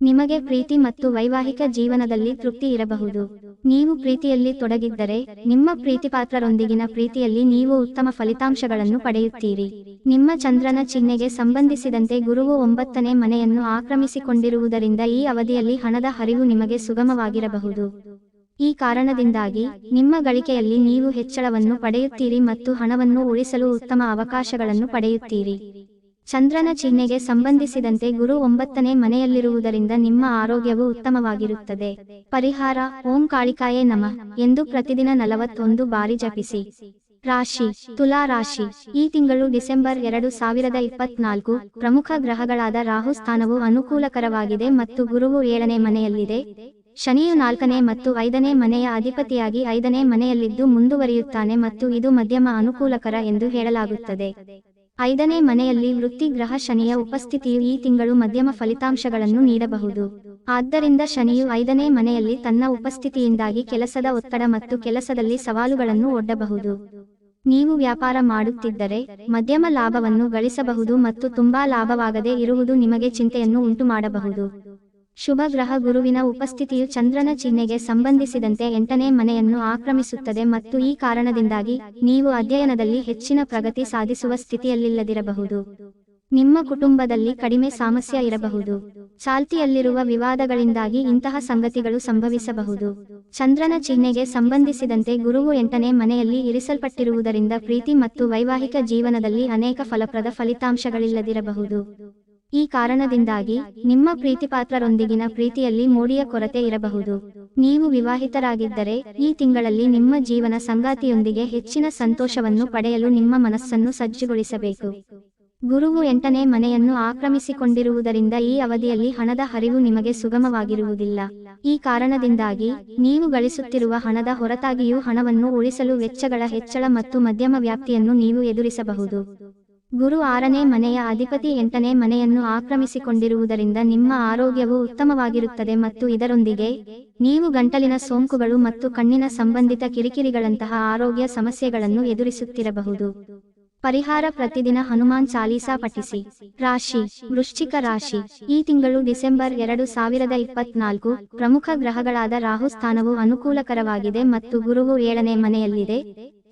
ನಿಮಗೆ ಪ್ರೀತಿ ಮತ್ತು ವೈವಾಹಿಕ ಜೀವನದಲ್ಲಿ ತೃಪ್ತಿ ಇರಬಹುದು. ನೀವು ಪ್ರೀತಿಯಲ್ಲಿ ತೊಡಗಿದ್ದರೆ, ನಿಮ್ಮ ಪ್ರೀತಿಪಾತ್ರರೊಂದಿಗಿನ ಪ್ರೀತಿಯಲ್ಲಿ ನೀವು ಉತ್ತಮ ಫಲಿತಾಂಶಗಳನ್ನು ಪಡೆಯುತ್ತೀರಿ. ನಿಮ್ಮ ಚಂದ್ರನ ಚಿಹ್ನೆಗೆ ಸಂಬಂಧಿಸಿದಂತೆ ಗುರುವು ಒಂಬತ್ತನೇ ಮನೆಯನ್ನು ಆಕ್ರಮಿಸಿಕೊಂಡಿರುವುದರಿಂದ ಈ ಅವಧಿಯಲ್ಲಿ ಹಣದ ಹರಿವು ನಿಮಗೆ ಸುಗಮವಾಗಿರಬಹುದು. ಈ ಕಾರಣದಿಂದಾಗಿ, ನಿಮ್ಮ ಗಳಿಕೆಯಲ್ಲಿ ನೀವು ಹೆಚ್ಚಳವನ್ನು ಪಡೆಯುತ್ತೀರಿ ಮತ್ತು ಹಣವನ್ನು ಉಳಿಸಲು ಉತ್ತಮ ಅವಕಾಶಗಳನ್ನು ಪಡೆಯುತ್ತೀರಿ. ಚಂದ್ರನ ಚಿಹ್ನೆಗೆ ಸಂಬಂಧಿಸಿದಂತೆ ಗುರು ಒಂಬತ್ತನೇ ಮನೆಯಲ್ಲಿರುವುದರಿಂದ ನಿಮ್ಮ ಆರೋಗ್ಯವು ಉತ್ತಮವಾಗಿರುತ್ತದೆ. ಪರಿಹಾರ, ಓಂ ಕಾಳಿಕಾಯೇ ನಮಃ, ಎಂದು ಪ್ರತಿದಿನ ನಲವತ್ತೊಂದು ಬಾರಿ ಜಪಿಸಿ. ರಾಶಿ, ತುಲಾ ರಾಶಿ, ಈ ತಿಂಗಳು ಡಿಸೆಂಬರ್ ಎರಡು ಸಾವಿರದ ಇಪ್ಪತ್ನಾಲ್ಕು, ಪ್ರಮುಖ ಗ್ರಹಗಳಾದ ರಾಹು ಸ್ಥಾನವು ಅನುಕೂಲಕರವಾಗಿದೆ ಮತ್ತು ಗುರುವು ಏಳನೇ ಮನೆಯಲ್ಲಿದೆ. ಶನಿಯು ನಾಲ್ಕನೇ ಮತ್ತು ಐದನೇ ಮನೆಯ ಅಧಿಪತಿಯಾಗಿ ಐದನೇ ಮನೆಯಲ್ಲಿದ್ದು ಮುಂದುವರಿಯುತ್ತಾನೆ ಮತ್ತು ಇದು ಮಧ್ಯಮ ಅನುಕೂಲಕರ ಎಂದು ಹೇಳಲಾಗುತ್ತದೆ. ಐದನೇ ಮನೆಯಲ್ಲಿ ವೃತ್ತಿ ಗ್ರಹ ಶನಿಯ ಉಪಸ್ಥಿತಿಯು ಈ ತಿಂಗಳು ಮಧ್ಯಮ ಫಲಿತಾಂಶಗಳನ್ನು ನೀಡಬಹುದು. ಆದ್ದರಿಂದ ಶನಿಯು ಐದನೇ ಮನೆಯಲ್ಲಿ ತನ್ನ ಉಪಸ್ಥಿತಿಯಿಂದಾಗಿ ಕೆಲಸದ ಒತ್ತಡ ಮತ್ತು ಕೆಲಸದಲ್ಲಿ ಸವಾಲುಗಳನ್ನು ಒಡ್ಡಬಹುದು. ನೀವು ವ್ಯಾಪಾರ ಮಾಡುತ್ತಿದ್ದರೆ ಮಧ್ಯಮ ಲಾಭವನ್ನು ಗಳಿಸಬಹುದು ಮತ್ತು ತುಂಬಾ ಲಾಭವಾಗದೇ ಇರುವುದು ನಿಮಗೆ ಚಿಂತೆಯನ್ನು ಉಂಟುಮಾಡಬಹುದು. ಶುಭ ಗ್ರಹ ಗುರುವಿನ ಉಪಸ್ಥಿತಿಯು ಚಂದ್ರನ ಚಿಹ್ನೆಗೆ ಸಂಬಂಧಿಸಿದಂತೆ ಎಂಟನೇ ಮನೆಯನ್ನು ಆಕ್ರಮಿಸುತ್ತದೆ ಮತ್ತು ಈ ಕಾರಣದಿಂದಾಗಿ ನೀವು ಅಧ್ಯಯನದಲ್ಲಿ ಹೆಚ್ಚಿನ ಪ್ರಗತಿ ಸಾಧಿಸುವ ಸ್ಥಿತಿಯಲ್ಲಿಲ್ಲದಿರಬಹುದು. ನಿಮ್ಮ ಕುಟುಂಬದಲ್ಲಿ ಕಡಿಮೆ ಸಮಸ್ಯೆ ಇರಬಹುದು. ಚಾಲ್ತಿಯಲ್ಲಿರುವ ವಿವಾದಗಳಿಂದಾಗಿ ಇಂತಹ ಸಂಗತಿಗಳು ಸಂಭವಿಸಬಹುದು. ಚಂದ್ರನ ಚಿಹ್ನೆಗೆ ಸಂಬಂಧಿಸಿದಂತೆ ಗುರುವು ಎಂಟನೇ ಮನೆಯಲ್ಲಿ ಇರಿಸಲ್ಪಟ್ಟಿರುವುದರಿಂದ ಪ್ರೀತಿ ಮತ್ತು ವೈವಾಹಿಕ ಜೀವನದಲ್ಲಿ ಅನೇಕ ಫಲಪ್ರದ ಫಲಿತಾಂಶಗಳಿಲ್ಲದಿರಬಹುದು. ಈ ಕಾರಣದಿಂದಾಗಿ ನಿಮ್ಮ ಪ್ರೀತಿಪಾತ್ರರೊಂದಿಗಿನ ಪ್ರೀತಿಯಲ್ಲಿ ಮೋಡಿಯ ಕೊರತೆ ಇರಬಹುದು. ನೀವು ವಿವಾಹಿತರಾಗಿದ್ದರೆ ಈ ತಿಂಗಳಲ್ಲಿ ನಿಮ್ಮ ಜೀವನ ಸಂಗಾತಿಯೊಂದಿಗೆ ಹೆಚ್ಚಿನ ಸಂತೋಷವನ್ನು ಪಡೆಯಲು ನಿಮ್ಮ ಮನಸ್ಸನ್ನು ಸಜ್ಜುಗೊಳಿಸಬೇಕು. ಗುರುವು ಎಂಟನೇ ಮನೆಯನ್ನು ಆಕ್ರಮಿಸಿಕೊಂಡಿರುವುದರಿಂದ ಈ ಅವಧಿಯಲ್ಲಿ ಹಣದ ಹರಿವು ನಿಮಗೆ ಸುಗಮವಾಗಿರುವುದಿಲ್ಲ. ಈ ಕಾರಣದಿಂದಾಗಿ ನೀವು ಗಳಿಸುತ್ತಿರುವ ಹಣದ ಹೊರತಾಗಿಯೂ ಹಣವನ್ನು ಉಳಿಸಲು ವೆಚ್ಚಗಳ ಹೆಚ್ಚಳ ಮತ್ತು ಮಧ್ಯಮ ವ್ಯಾಪ್ತಿಯನ್ನು ನೀವು ಎದುರಿಸಬಹುದು. ಗುರು ಆರನೇ ಮನೆಯ ಅಧಿಪತಿ ಎಂಟನೇ ಮನೆಯನ್ನು ಆಕ್ರಮಿಸಿಕೊಂಡಿರುವುದರಿಂದ ನಿಮ್ಮ ಆರೋಗ್ಯವು ಉತ್ತಮವಾಗಿರುತ್ತದೆ ಮತ್ತು ಇದರೊಂದಿಗೆ ನೀವು ಗಂಟಲಿನ ಸೋಂಕುಗಳು ಮತ್ತು ಕಣ್ಣಿನ ಸಂಬಂಧಿತ ಕಿರಿಕಿರಿಗಳಂತಹ ಆರೋಗ್ಯ ಸಮಸ್ಯೆಗಳನ್ನು ಎದುರಿಸುತ್ತಿರಬಹುದು. ಪರಿಹಾರ ಪ್ರತಿದಿನ ಹನುಮಾನ್ ಚಾಲೀಸಾ ಪಠಿಸಿ. ರಾಶಿ, ವೃಶ್ಚಿಕ ರಾಶಿ. ಈ ತಿಂಗಳು ಡಿಸೆಂಬರ್ ಎರಡು ಸಾವಿರದ ಇಪ್ಪತ್ನಾಲ್ಕು ಪ್ರಮುಖ ಗ್ರಹಗಳಾದ ರಾಹು ಸ್ಥಾನವು ಅನುಕೂಲಕರವಾಗಿದೆ ಮತ್ತು ಗುರುವು ಏಳನೇ ಮನೆಯಲ್ಲಿದೆ.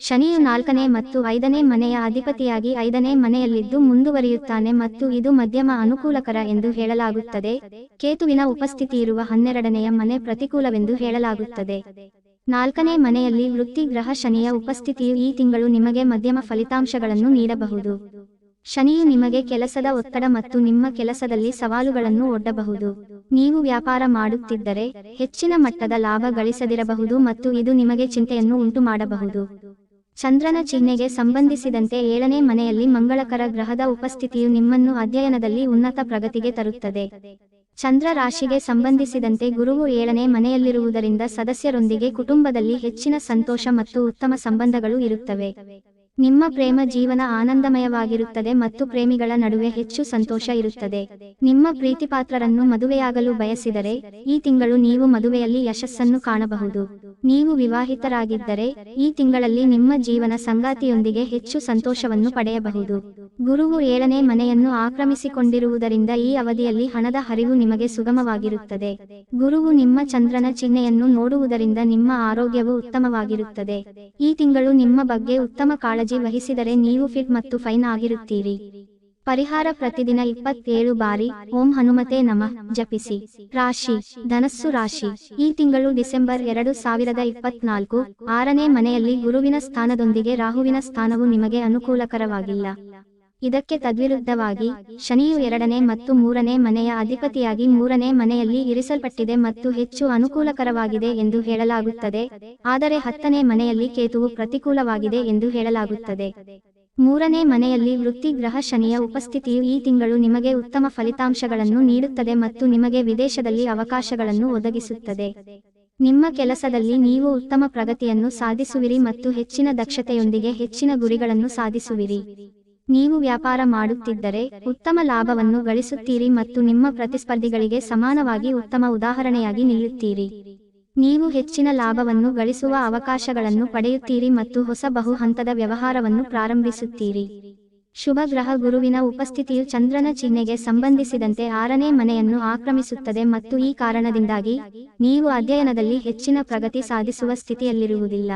ಶನಿಯು ನಾಲ್ಕನೇ ಮತ್ತು ಐದನೇ ಮನೆಯ ಅಧಿಪತಿಯಾಗಿ ಐದನೇ ಮನೆಯಲ್ಲಿದ್ದು ಮುಂದುವರಿಯುತ್ತಾನೆ ಮತ್ತು ಇದು ಮಧ್ಯಮ ಅನುಕೂಲಕರ ಎಂದು ಹೇಳಲಾಗುತ್ತದೆ. ಕೇತುವಿನ ಉಪಸ್ಥಿತಿ ಇರುವ ಹನ್ನೆರಡನೆಯ ಮನೆ ಪ್ರತಿಕೂಲವೆಂದು ಹೇಳಲಾಗುತ್ತದೆ. ನಾಲ್ಕನೇ ಮನೆಯಲ್ಲಿ ವೃತ್ತಿ ಗ್ರಹ ಶನಿಯ ಉಪಸ್ಥಿತಿಯು ಈ ತಿಂಗಳು ನಿಮಗೆ ಮಧ್ಯಮ ಫಲಿತಾಂಶಗಳನ್ನು ನೀಡಬಹುದು. ಶನಿಯು ನಿಮಗೆ ಕೆಲಸದ ಒತ್ತಡ ಮತ್ತು ನಿಮ್ಮ ಕೆಲಸದಲ್ಲಿ ಸವಾಲುಗಳನ್ನು ಒಡ್ಡಬಹುದು. ನೀವು ವ್ಯಾಪಾರ ಮಾಡುತ್ತಿದ್ದರೆ ಹೆಚ್ಚಿನ ಮಟ್ಟದ ಲಾಭ ಗಳಿಸದಿರಬಹುದು ಮತ್ತು ಇದು ನಿಮಗೆ ಚಿಂತೆಯನ್ನು ಉಂಟುಮಾಡಬಹುದು. ಚಂದ್ರನ ಚಿಹ್ನೆಗೆ ಸಂಬಂಧಿಸಿದಂತೆ ಏಳನೇ ಮನೆಯಲ್ಲಿ ಮಂಗಳಕರ ಗ್ರಹದ ಉಪಸ್ಥಿತಿಯು ನಿಮ್ಮನ್ನು ಅಧ್ಯಯನದಲ್ಲಿ ಉನ್ನತ ಪ್ರಗತಿಗೆ ತರುತ್ತದೆ. ಚಂದ್ರ ರಾಶಿಗೆ ಸಂಬಂಧಿಸಿದಂತೆ ಗುರುವು ಏಳನೇ ಮನೆಯಲ್ಲಿರುವುದರಿಂದ ಸದಸ್ಯರೊಂದಿಗೆ ಕುಟುಂಬದಲ್ಲಿ ಹೆಚ್ಚಿನ ಸಂತೋಷ ಮತ್ತು ಉತ್ತಮ ಸಂಬಂಧಗಳು ಇರುತ್ತವೆ. ನಿಮ್ಮ ಪ್ರೇಮ ಜೀವನ ಆನಂದಮಯವಾಗಿರುತ್ತದೆ ಮತ್ತು ಪ್ರೇಮಿಗಳ ನಡುವೆ ಹೆಚ್ಚು ಸಂತೋಷ ಇರುತ್ತದೆ. ನಿಮ್ಮ ಪ್ರೀತಿಪಾತ್ರರನ್ನು ಮದುವೆಯಾಗಲು ಬಯಸಿದರೆ ಈ ತಿಂಗಳು ನೀವು ಮದುವೆಯಲ್ಲಿ ಯಶಸ್ಸನ್ನು ಕಾಣಬಹುದು. ನೀವು ವಿವಾಹಿತರಾಗಿದ್ದರೆ ಈ ತಿಂಗಳಲ್ಲಿ ನಿಮ್ಮ ಜೀವನ ಸಂಗಾತಿಯೊಂದಿಗೆ ಹೆಚ್ಚು ಸಂತೋಷವನ್ನು ಪಡೆಯಬಹುದು. ಗುರುವು ಏಳನೇ ಮನೆಯನ್ನು ಆಕ್ರಮಿಸಿಕೊಂಡಿರುವುದರಿಂದ ಈ ಅವಧಿಯಲ್ಲಿ ಹಣದ ಹರಿವು ನಿಮಗೆ ಸುಗಮವಾಗಿರುತ್ತದೆ. ಗುರುವು ನಿಮ್ಮ ಚಂದ್ರನ ಚಿಹ್ನೆಯನ್ನು ನೋಡುವುದರಿಂದ ನಿಮ್ಮ ಆರೋಗ್ಯವು ಉತ್ತಮವಾಗಿರುತ್ತದೆ. ಈ ತಿಂಗಳು ನಿಮ್ಮ ಬಗ್ಗೆ ಉತ್ತಮ ಕಾಳಜಿ ವಹಿಸಿದರೆ ನೀವು ಫಿಟ್ ಮತ್ತು ಫೈನ್ ಆಗಿರುತ್ತೀರಿ. ಪರಿಹಾರ ಪ್ರತಿದಿನ ಇಪ್ಪತ್ತೇಳು ಬಾರಿ ಓಂ ಹನುಮತೆ ನಮಃ ಜಪಿಸಿ. ರಾಶಿ, ಧನಸ್ಸು ರಾಶಿ, ಈ ತಿಂಗಳು ಡಿಸೆಂಬರ್ ಎರಡು ಸಾವಿರದ ಇಪ್ಪತ್ನಾಲ್ಕು ಆರನೇ ಮನೆಯಲ್ಲಿ ಗುರುವಿನ ಸ್ಥಾನದೊಂದಿಗೆ ರಾಹುವಿನ ಸ್ಥಾನವು ನಿಮಗೆ ಅನುಕೂಲಕರವಾಗಿಲ್ಲ. ಇದಕ್ಕೆ ತದ್ವಿರುದ್ಧವಾಗಿ, ಶನಿಯು ಎರಡನೇ ಮತ್ತು ಮೂರನೇ ಮನೆಯ ಅಧಿಪತಿಯಾಗಿ ಮೂರನೇ ಮನೆಯಲ್ಲಿ ಇರಿಸಲ್ಪಟ್ಟಿದೆ ಮತ್ತು ಹೆಚ್ಚು ಅನುಕೂಲಕರವಾಗಿದೆ ಎಂದು ಹೇಳಲಾಗುತ್ತದೆ. ಆದರೆ ಹತ್ತನೇ ಮನೆಯಲ್ಲಿ ಕೇತುವು ಪ್ರತಿಕೂಲವಾಗಿದೆ ಎಂದು ಹೇಳಲಾಗುತ್ತದೆ. ಮೂರನೇ ಮನೆಯಲ್ಲಿ ವೃತ್ತಿ ಗ್ರಹ ಶನಿಯ ಉಪಸ್ಥಿತಿಯು ಈ ತಿಂಗಳು ನಿಮಗೆ ಉತ್ತಮ ಫಲಿತಾಂಶಗಳನ್ನು ನೀಡುತ್ತದೆ ಮತ್ತು ನಿಮಗೆ ವಿದೇಶದಲ್ಲಿ ಅವಕಾಶಗಳನ್ನು ಒದಗಿಸುತ್ತದೆ. ನಿಮ್ಮ ಕೆಲಸದಲ್ಲಿ ನೀವು ಉತ್ತಮ ಪ್ರಗತಿಯನ್ನು ಸಾಧಿಸುವಿರಿ ಮತ್ತು ಹೆಚ್ಚಿನ ದಕ್ಷತೆಯೊಂದಿಗೆ ಹೆಚ್ಚಿನ ಗುರಿಗಳನ್ನು ಸಾಧಿಸುವಿರಿ. ನೀವು ವ್ಯಾಪಾರ ಮಾಡುತ್ತಿದ್ದರೆ ಉತ್ತಮ ಲಾಭವನ್ನು ಗಳಿಸುತ್ತೀರಿ ಮತ್ತು ನಿಮ್ಮ ಪ್ರತಿಸ್ಪರ್ಧಿಗಳಿಗೆ ಸಮಾನವಾಗಿ ಉತ್ತಮ ಉದಾಹರಣೆಯಾಗಿ ನಿಲ್ಲುತ್ತೀರಿ. ನೀವು ಹೆಚ್ಚಿನ ಲಾಭವನ್ನು ಗಳಿಸುವ ಅವಕಾಶಗಳನ್ನು ಪಡೆಯುತ್ತೀರಿ ಮತ್ತು ಹೊಸ ಬಹು ಹಂತದ ವ್ಯವಹಾರವನ್ನು ಪ್ರಾರಂಭಿಸುತ್ತೀರಿ. ಶುಭ ಗ್ರಹ ಗುರುವಿನ ಉಪಸ್ಥಿತಿಯು ಚಂದ್ರನ ಚಿಹ್ನೆಗೆ ಸಂಬಂಧಿಸಿದಂತೆ ಆರನೇ ಮನೆಯನ್ನು ಆಕ್ರಮಿಸುತ್ತದೆ ಮತ್ತು ಈ ಕಾರಣದಿಂದಾಗಿ ನೀವು ಅಧ್ಯಯನದಲ್ಲಿ ಹೆಚ್ಚಿನ ಪ್ರಗತಿ ಸಾಧಿಸುವ ಸ್ಥಿತಿಯಲ್ಲಿರುವುದಿಲ್ಲ.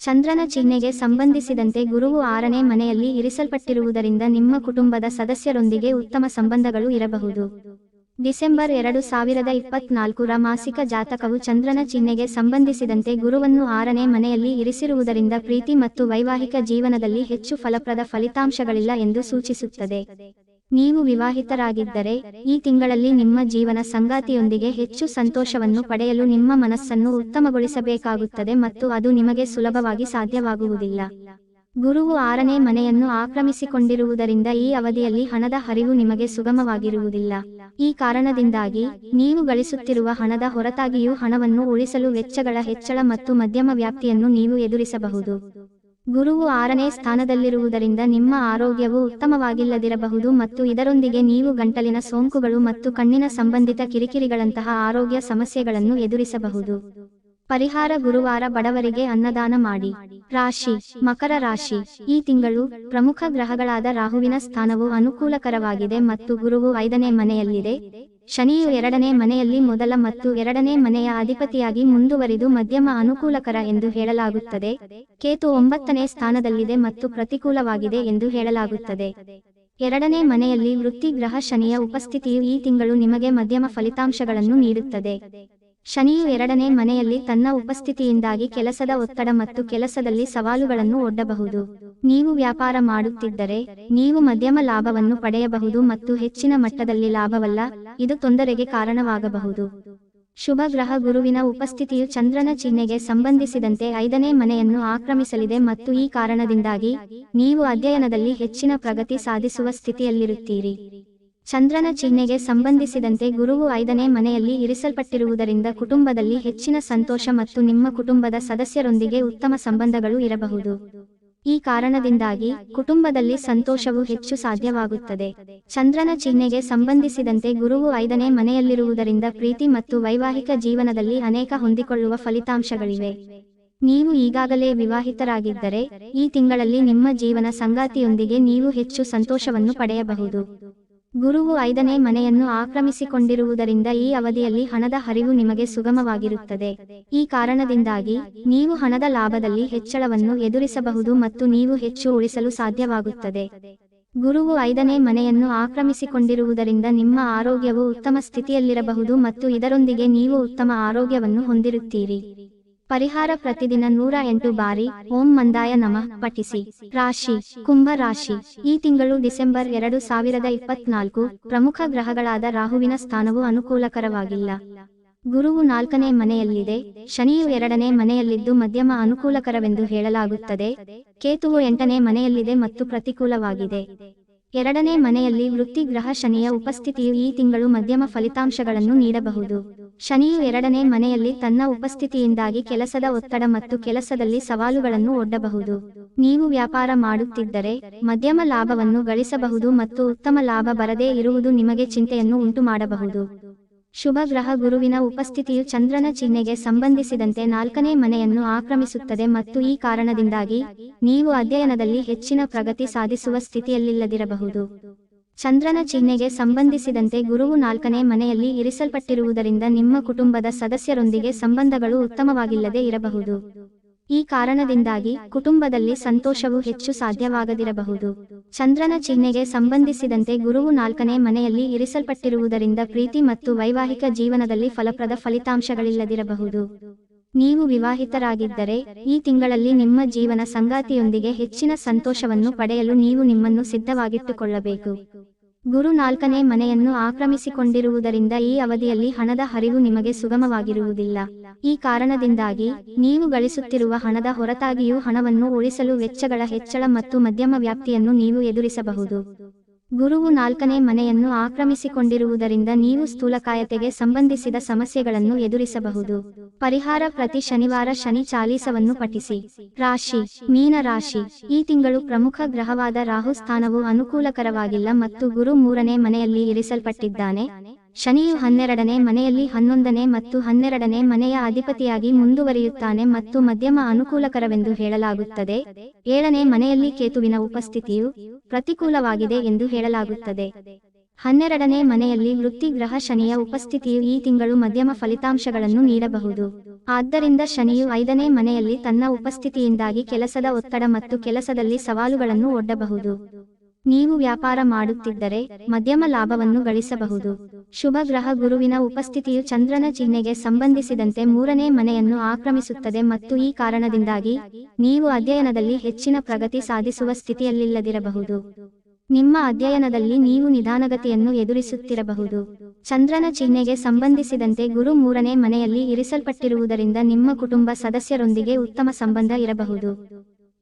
ಚಂದ್ರನ ಚಿಹ್ನೆಗೆ ಸಂಬಂಧಿಸಿದಂತೆ ಗುರುವು ಆರನೇ ಮನೆಯಲ್ಲಿ ಇರಿಸಲ್ಪಟ್ಟಿರುವುದರಿಂದ ನಿಮ್ಮ ಕುಟುಂಬದ ಸದಸ್ಯರೊಂದಿಗೆ ಉತ್ತಮ ಸಂಬಂಧಗಳು ಇರಬಹುದು. ಡಿಸೆಂಬರ್ ಎರಡು ಸಾವಿರದ ಇಪ್ಪತ್ನಾಲ್ಕರ ಮಾಸಿಕ ಜಾತಕವು ಚಂದ್ರನ ಚಿಹ್ನೆಗೆ ಸಂಬಂಧಿಸಿದಂತೆ ಗುರುವನ್ನು ಆರನೇ ಮನೆಯಲ್ಲಿ ಇರಿಸಿರುವುದರಿಂದ ಪ್ರೀತಿ ಮತ್ತು ವೈವಾಹಿಕ ಜೀವನದಲ್ಲಿ ಹೆಚ್ಚು ಫಲಪ್ರದ ಫಲಿತಾಂಶಗಳಿಲ್ಲ ಎಂದು ಸೂಚಿಸುತ್ತದೆ. ನೀವು ವಿವಾಹಿತರಾಗಿದ್ದರೆ ಈ ತಿಂಗಳಲ್ಲಿ ನಿಮ್ಮ ಜೀವನ ಸಂಗಾತಿಯೊಂದಿಗೆ ಹೆಚ್ಚು ಸಂತೋಷವನ್ನು ಪಡೆಯಲು ನಿಮ್ಮ ಮನಸ್ಸನ್ನು ಉತ್ತಮಗೊಳಿಸಬೇಕಾಗುತ್ತದೆ ಮತ್ತು ಅದು ನಿಮಗೆ ಸುಲಭವಾಗಿ ಸಾಧ್ಯವಾಗುವುದಿಲ್ಲ. ಗುರುವು ಆರನೇ ಮನೆಯನ್ನು ಆಕ್ರಮಿಸಿಕೊಂಡಿರುವುದರಿಂದ ಈ ಅವಧಿಯಲ್ಲಿ ಹಣದ ಹರಿವು ನಿಮಗೆ ಸುಗಮವಾಗಿರುವುದಿಲ್ಲ. ಈ ಕಾರಣದಿಂದಾಗಿ ನೀವು ಗಳಿಸುತ್ತಿರುವ ಹಣದ ಹೊರತಾಗಿಯೂ ಹಣವನ್ನು ಉಳಿಸಲು ವೆಚ್ಚಗಳ ಹೆಚ್ಚಳ ಮತ್ತು ಮಧ್ಯಮ ವ್ಯಾಪ್ತಿಯನ್ನು ನೀವು ಎದುರಿಸಬಹುದು. ಗುರುವು ಆರನೇ ಸ್ಥಾನದಲ್ಲಿರುವುದರಿಂದ ನಿಮ್ಮ ಆರೋಗ್ಯವು ಉತ್ತಮವಾಗಿಲ್ಲದಿರಬಹುದು ಮತ್ತು ಇದರೊಂದಿಗೆ ನೀವು ಗಂಟಲಿನ ಸೋಂಕುಗಳು ಮತ್ತು ಕಣ್ಣಿನ ಸಂಬಂಧಿತ ಕಿರಿಕಿರಿಗಳಂತಹ ಆರೋಗ್ಯ ಸಮಸ್ಯೆಗಳನ್ನು ಎದುರಿಸಬಹುದು. ಪರಿಹಾರ ಗುರುವಾರ ಬಡವರಿಗೆ ಅನ್ನದಾನ ಮಾಡಿ. ರಾಶಿ, ಮಕರ ರಾಶಿ. ಈ ತಿಂಗಳು ಪ್ರಮುಖ ಗ್ರಹಗಳಾದ ರಾಹುವಿನ ಸ್ಥಾನವು ಅನುಕೂಲಕರವಾಗಿದೆ ಮತ್ತು ಗುರುವು ಐದನೇ ಮನೆಯಲ್ಲಿದೆ. ಶನಿಯು ಎರಡನೇ ಮನೆಯಲ್ಲಿ ಮೊದಲ ಮತ್ತು ಎರಡನೇ ಮನೆಯ ಅಧಿಪತಿಯಾಗಿ ಮುಂದುವರಿದು ಮಧ್ಯಮ ಅನುಕೂಲಕರ ಎಂದು ಹೇಳಲಾಗುತ್ತದೆ. ಕೇತು ಒಂಬತ್ತನೇ ಸ್ಥಾನದಲ್ಲಿದೆ ಮತ್ತು ಪ್ರತಿಕೂಲವಾಗಿದೆ ಎಂದು ಹೇಳಲಾಗುತ್ತದೆ. ಎರಡನೇ ಮನೆಯಲ್ಲಿ ವೃತ್ತಿ ಗ್ರಹ ಶನಿಯ ಉಪಸ್ಥಿತಿಯು ಈ ತಿಂಗಳು ನಿಮಗೆ ಮಧ್ಯಮ ಫಲಿತಾಂಶಗಳನ್ನು ನೀಡುತ್ತದೆ. ಶನಿಯು ಎರಡನೇ ಮನೆಯಲ್ಲಿ ತನ್ನ ಉಪಸ್ಥಿತಿಯಿಂದಾಗಿ ಕೆಲಸದ ಒತ್ತಡ ಮತ್ತು ಕೆಲಸದಲ್ಲಿ ಸವಾಲುಗಳನ್ನು ಒಡ್ಡಬಹುದು. ನೀವು ವ್ಯಾಪಾರ ಮಾಡುತ್ತಿದ್ದರೆ ನೀವು ಮಧ್ಯಮ ಲಾಭವನ್ನು ಪಡೆಯಬಹುದು ಮತ್ತು ಹೆಚ್ಚಿನ ಮಟ್ಟದಲ್ಲಿ ಲಾಭವಲ್ಲ, ಇದು ತೊಂದರೆಗೆ ಕಾರಣವಾಗಬಹುದು. ಶುಭ ಗ್ರಹ ಗುರುವಿನ ಉಪಸ್ಥಿತಿಯು ಚಂದ್ರನ ಚಿಹ್ನೆಗೆ ಸಂಬಂಧಿಸಿದಂತೆ ಐದನೇ ಮನೆಯನ್ನು ಆಕ್ರಮಿಸಲಿದೆ ಮತ್ತು ಈ ಕಾರಣದಿಂದಾಗಿ ನೀವು ಅಧ್ಯಯನದಲ್ಲಿ ಹೆಚ್ಚಿನ ಪ್ರಗತಿ ಸಾಧಿಸುವ ಸ್ಥಿತಿಯಲ್ಲಿರುತ್ತೀರಿ. ಚಂದ್ರನ ಚಿಹ್ನೆಗೆ ಸಂಬಂಧಿಸಿದಂತೆ ಗುರುವು ಐದನೇ ಮನೆಯಲ್ಲಿ ಇರಿಸಲ್ಪಟ್ಟಿರುವುದರಿಂದ ಕುಟುಂಬದಲ್ಲಿ ಹೆಚ್ಚಿನ ಸಂತೋಷ ಮತ್ತು ನಿಮ್ಮ ಕುಟುಂಬದ ಸದಸ್ಯರೊಂದಿಗೆ ಉತ್ತಮ ಸಂಬಂಧಗಳು ಇರಬಹುದು. ಈ ಕಾರಣದಿಂದಾಗಿ ಕುಟುಂಬದಲ್ಲಿ ಸಂತೋಷವು ಹೆಚ್ಚು ಸಾಧ್ಯವಾಗುತ್ತದೆ. ಚಂದ್ರನ ಚಿಹ್ನೆಗೆ ಸಂಬಂಧಿಸಿದಂತೆ ಗುರುವು ಐದನೇ ಮನೆಯಲ್ಲಿರುವುದರಿಂದ ಪ್ರೀತಿ ಮತ್ತು ವೈವಾಹಿಕ ಜೀವನದಲ್ಲಿ ಅನೇಕ ಹೊಂದಿಕೊಳ್ಳುವ ಫಲಿತಾಂಶಗಳಿವೆ. ನೀವು ಈಗಾಗಲೇ ವಿವಾಹಿತರಾಗಿದ್ದರೆ, ಈ ತಿಂಗಳಲ್ಲಿ ನಿಮ್ಮ ಜೀವನ ಸಂಗಾತಿಯೊಂದಿಗೆ ನೀವು ಹೆಚ್ಚು ಸಂತೋಷವನ್ನು ಪಡೆಯಬಹುದು. ಗುರುವು ಐದನೇ ಮನೆಯನ್ನು ಆಕ್ರಮಿಸಿಕೊಂಡಿರುವುದರಿಂದ ಈ ಅವಧಿಯಲ್ಲಿ ಹಣದ ಹರಿವು ನಿಮಗೆ ಸುಗಮವಾಗಿರುತ್ತದೆ. ಈ ಕಾರಣದಿಂದಾಗಿ ನೀವು ಹಣದ ಲಾಭದಲ್ಲಿ ಹೆಚ್ಚಳವನ್ನು ಎದುರಿಸಬಹುದು ಮತ್ತು ನೀವು ಹೆಚ್ಚು ಉಳಿಸಲು ಸಾಧ್ಯವಾಗುತ್ತದೆ. ಗುರುವು ಐದನೇ ಮನೆಯನ್ನು ಆಕ್ರಮಿಸಿಕೊಂಡಿರುವುದರಿಂದ ನಿಮ್ಮ ಆರೋಗ್ಯವು ಉತ್ತಮ ಸ್ಥಿತಿಯಲ್ಲಿರಬಹುದು ಮತ್ತು ಇದರೊಂದಿಗೆ ನೀವು ಉತ್ತಮ ಆರೋಗ್ಯವನ್ನು ಹೊಂದಿರುತ್ತೀರಿ. ಪರಿಹಾರ ಪ್ರತಿದಿನ ನೂರ ಎಂಟು ಬಾರಿ ಓಂ ಮಂದಾಯ ನಮಃ ಪಠಿಸಿ. ರಾಶಿ, ಕುಂಭ ರಾಶಿ. ಈ ತಿಂಗಳು ಡಿಸೆಂಬರ್ ಎರಡು ಸಾವಿರದ ಇಪ್ಪತ್ನಾಲ್ಕು ಪ್ರಮುಖ ಗ್ರಹಗಳಾದ ರಾಹುವಿನ ಸ್ಥಾನವು ಅನುಕೂಲಕರವಾಗಿಲ್ಲ. ಗುರುವು ನಾಲ್ಕನೇ ಮನೆಯಲ್ಲಿದೆ. ಶನಿಯು ಎರಡನೇ ಮನೆಯಲ್ಲಿದ್ದು ಮಧ್ಯಮ ಅನುಕೂಲಕರವೆಂದು ಹೇಳಲಾಗುತ್ತದೆ. ಕೇತುವು ಎಂಟನೇ ಮನೆಯಲ್ಲಿದೆ ಮತ್ತು ಪ್ರತಿಕೂಲವಾಗಿದೆ. ಎರಡನೇ ಮನೆಯಲ್ಲಿ ವೃತ್ತಿ ಗ್ರಹ ಶನಿಯ ಉಪಸ್ಥಿತಿಯು ಈ ತಿಂಗಳು ಮಧ್ಯಮ ಫಲಿತಾಂಶಗಳನ್ನು ನೀಡಬಹುದು. ಶನಿಯು ಎರಡನೇ ಮನೆಯಲ್ಲಿ ತನ್ನ ಉಪಸ್ಥಿತಿಯಿಂದಾಗಿ ಕೆಲಸದ ಒತ್ತಡ ಮತ್ತು ಕೆಲಸದಲ್ಲಿ ಸವಾಲುಗಳನ್ನು ಒಡ್ಡಬಹುದು. ನೀವು ವ್ಯಾಪಾರ ಮಾಡುತ್ತಿದ್ದರೆ ಮಧ್ಯಮ ಲಾಭವನ್ನು ಗಳಿಸಬಹುದು ಮತ್ತು ಉತ್ತಮ ಲಾಭ ಬರದೇ ಇರುವುದು ನಿಮಗೆ ಚಿಂತೆಯನ್ನು ಉಂಟುಮಾಡಬಹುದು. ಶುಭ ಗ್ರಹ ಗುರುವಿನ ಉಪಸ್ಥಿತಿಯು ಚಂದ್ರನ ಚಿಹ್ನೆಗೆ ಸಂಬಂಧಿಸಿದಂತೆ ನಾಲ್ಕನೇ ಮನೆಯನ್ನು ಆಕ್ರಮಿಸುತ್ತದೆ ಮತ್ತು ಈ ಕಾರಣದಿಂದಾಗಿ ನೀವು ಅಧ್ಯಯನದಲ್ಲಿ ಹೆಚ್ಚಿನ ಪ್ರಗತಿ ಸಾಧಿಸುವ ಸ್ಥಿತಿಯಲ್ಲಿಲ್ಲದಿರಬಹುದು. ಚಂದ್ರನ ಚಿಹ್ನೆಗೆ ಸಂಬಂಧಿಸಿದಂತೆ ಗುರುವು ನಾಲ್ಕನೇ ಮನೆಯಲ್ಲಿ ಇರಿಸಲ್ಪಟ್ಟಿರುವುದರಿಂದ ನಿಮ್ಮ ಕುಟುಂಬದ ಸದಸ್ಯರೊಂದಿಗೆ ಸಂಬಂಧಗಳು ಉತ್ತಮವಾಗಿಲ್ಲದೆ ಇರಬಹುದು. ಈ ಕಾರಣದಿಂದಾಗಿ ಕುಟುಂಬದಲ್ಲಿ ಸಂತೋಷವು ಹೆಚ್ಚು ಸಾಧ್ಯವಾಗದಿರಬಹುದು. ಚಂದ್ರನ ಚಿಹ್ನೆಗೆ ಸಂಬಂಧಿಸಿದಂತೆ ಗುರುವು ನಾಲ್ಕನೇ ಮನೆಯಲ್ಲಿ ಇರಿಸಲ್ಪಟ್ಟಿರುವುದರಿಂದ ಪ್ರೀತಿ ಮತ್ತು ವೈವಾಹಿಕ ಜೀವನದಲ್ಲಿ ಫಲಪ್ರದ ಫಲಿತಾಂಶಗಳಿಲ್ಲದಿರಬಹುದು. ನೀವು ವಿವಾಹಿತರಾಗಿದ್ದರೆ, ಈ ತಿಂಗಳಲ್ಲಿ ನಿಮ್ಮ ಜೀವನ ಸಂಗಾತಿಯೊಂದಿಗೆ ಹೆಚ್ಚಿನ ಸಂತೋಷವನ್ನು ಪಡೆಯಲು ನೀವು ನಿಮ್ಮನ್ನು ಸಿದ್ಧವಾಗಿಟ್ಟುಕೊಳ್ಳಬೇಕು. ಗುರು ನಾಲ್ಕನೇ ಮನೆಯನ್ನು ಆಕ್ರಮಿಸಿಕೊಂಡಿರುವುದರಿಂದ ಈ ಅವಧಿಯಲ್ಲಿ ಹಣದ ಹರಿವು ನಿಮಗೆ ಸುಗಮವಾಗಿರುವುದಿಲ್ಲ. ಈ ಕಾರಣದಿಂದಾಗಿ ನೀವು ಗಳಿಸುತ್ತಿರುವ ಹಣದ ಹೊರತಾಗಿಯೂ ಹಣವನ್ನು ಉಳಿಸಲು ವೆಚ್ಚಗಳ ಹೆಚ್ಚಳ ಮತ್ತು ಮಧ್ಯಮ ವ್ಯಾಪ್ತಿಯನ್ನು ನೀವು ಎದುರಿಸಬಹುದು. ಗುರುವು ನಾಲ್ಕನೇ ಮನೆಯನ್ನು ಆಕ್ರಮಿಸಿಕೊಂಡಿರುವುದರಿಂದ ನೀವು ಸ್ಥೂಲಕಾಯತೆಗೆ ಸಂಬಂಧಿಸಿದ ಸಮಸ್ಯೆಗಳನ್ನು ಎದುರಿಸಬಹುದು. ಪರಿಹಾರ ಪ್ರತಿ ಶನಿವಾರ ಶನಿ ಚಾಲೀಸವನ್ನು ಪಠಿಸಿ. ರಾಶಿ, ಮೀನ ರಾಶಿ, ಈ ತಿಂಗಳು ಪ್ರಮುಖ ಗ್ರಹವಾದ ರಾಹು ಸ್ಥಾನವು ಅನುಕೂಲಕರವಾಗಿಲ್ಲ ಮತ್ತು ಗುರು ಮೂರನೇ ಮನೆಯಲ್ಲಿ ಇರಿಸಲ್ಪಟ್ಟಿದ್ದಾನೆ. ಶನಿಯು ಹನ್ನೆರಡನೇ ಮನೆಯಲ್ಲಿ ಹನ್ನೊಂದನೇ ಮತ್ತು ಹನ್ನೆರಡನೇ ಮನೆಯ ಅಧಿಪತಿಯಾಗಿ ಮುಂದುವರಿಯುತ್ತಾನೆ ಮತ್ತು ಮಧ್ಯಮ ಅನುಕೂಲಕರವೆಂದು ಹೇಳಲಾಗುತ್ತದೆ. ಏಳನೇ ಮನೆಯಲ್ಲಿ ಕೇತುವಿನ ಉಪಸ್ಥಿತಿಯು ಪ್ರತಿಕೂಲವಾಗಿದೆ ಎಂದು ಹೇಳಲಾಗುತ್ತದೆ. ಹನ್ನೆರಡನೇ ಮನೆಯಲ್ಲಿ ವೃತ್ತಿಗ್ರಹ ಶನಿಯ ಉಪಸ್ಥಿತಿಯು ಈ ತಿಂಗಳು ಮಧ್ಯಮ ಫಲಿತಾಂಶಗಳನ್ನು ನೀಡಬಹುದು. ಆದ್ದರಿಂದ ಶನಿಯು ಐದನೇ ಮನೆಯಲ್ಲಿ ತನ್ನ ಉಪಸ್ಥಿತಿಯಿಂದಾಗಿ ಕೆಲಸದ ಒತ್ತಡ ಮತ್ತು ಕೆಲಸದಲ್ಲಿ ಸವಾಲುಗಳನ್ನು ಒಡ್ಡಬಹುದು. ನೀವು ವ್ಯಾಪಾರ ಮಾಡುತ್ತಿದ್ದರೆ ಮಧ್ಯಮ ಲಾಭವನ್ನು ಗಳಿಸಬಹುದು. ಶುಭ ಗ್ರಹ ಗುರುವಿನ ಉಪಸ್ಥಿತಿಯು ಚಂದ್ರನ ಚಿಹ್ನೆಗೆ ಸಂಬಂಧಿಸಿದಂತೆ ಮೂರನೇ ಮನೆಯನ್ನು ಆಕ್ರಮಿಸುತ್ತದೆ ಮತ್ತು ಈ ಕಾರಣದಿಂದಾಗಿ ನೀವು ಅಧ್ಯಯನದಲ್ಲಿ ಹೆಚ್ಚಿನ ಪ್ರಗತಿ ಸಾಧಿಸುವ ಸ್ಥಿತಿಯಲ್ಲಿಲ್ಲದಿರಬಹುದು. ನಿಮ್ಮ ಅಧ್ಯಯನದಲ್ಲಿ ನೀವು ನಿಧಾನಗತಿಯನ್ನು ಎದುರಿಸುತ್ತಿರಬಹುದು. ಚಂದ್ರನ ಚಿಹ್ನೆಗೆ ಸಂಬಂಧಿಸಿದಂತೆ ಗುರು ಮೂರನೇ ಮನೆಯಲ್ಲಿ ಇರಿಸಲ್ಪಟ್ಟಿರುವುದರಿಂದ ನಿಮ್ಮ ಕುಟುಂಬ ಸದಸ್ಯರೊಂದಿಗೆ ಉತ್ತಮ ಸಂಬಂಧ ಇರಬಹುದು.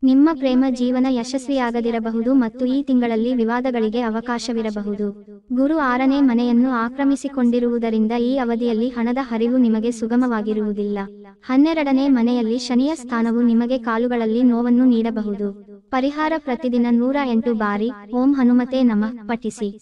ನಿಮ್ಮ ಪ್ರೇಮ ಜೀವನ ಯಶಸ್ವಿಯಾಗದಿರಬಹುದು ಮತ್ತು ಈ ತಿಂಗಳಲ್ಲಿ ವಿವಾದಗಳಿಗೆ ಅವಕಾಶವಿರಬಹುದು. ಗುರು ಆರನೇ ಮನೆಯನ್ನು ಆಕ್ರಮಿಸಿಕೊಂಡಿರುವುದರಿಂದ ಈ ಅವಧಿಯಲ್ಲಿ ಹಣದ ಹರಿವು ನಿಮಗೆ ಸುಗಮವಾಗಿರುವುದಿಲ್ಲ. ಹನ್ನೆರಡನೇ ಮನೆಯಲ್ಲಿ ಶನಿಯ ಸ್ಥಾನವು ನಿಮಗೆ ಕಾಲುಗಳಲ್ಲಿ ನೋವನ್ನು ನೀಡಬಹುದು. ಪರಿಹಾರ ಪ್ರತಿದಿನ ನೂರ ಎಂಟು ಬಾರಿ, ಓಂ ಹನುಮತೆ ನಮಃ, ಪಠಿಸಿ.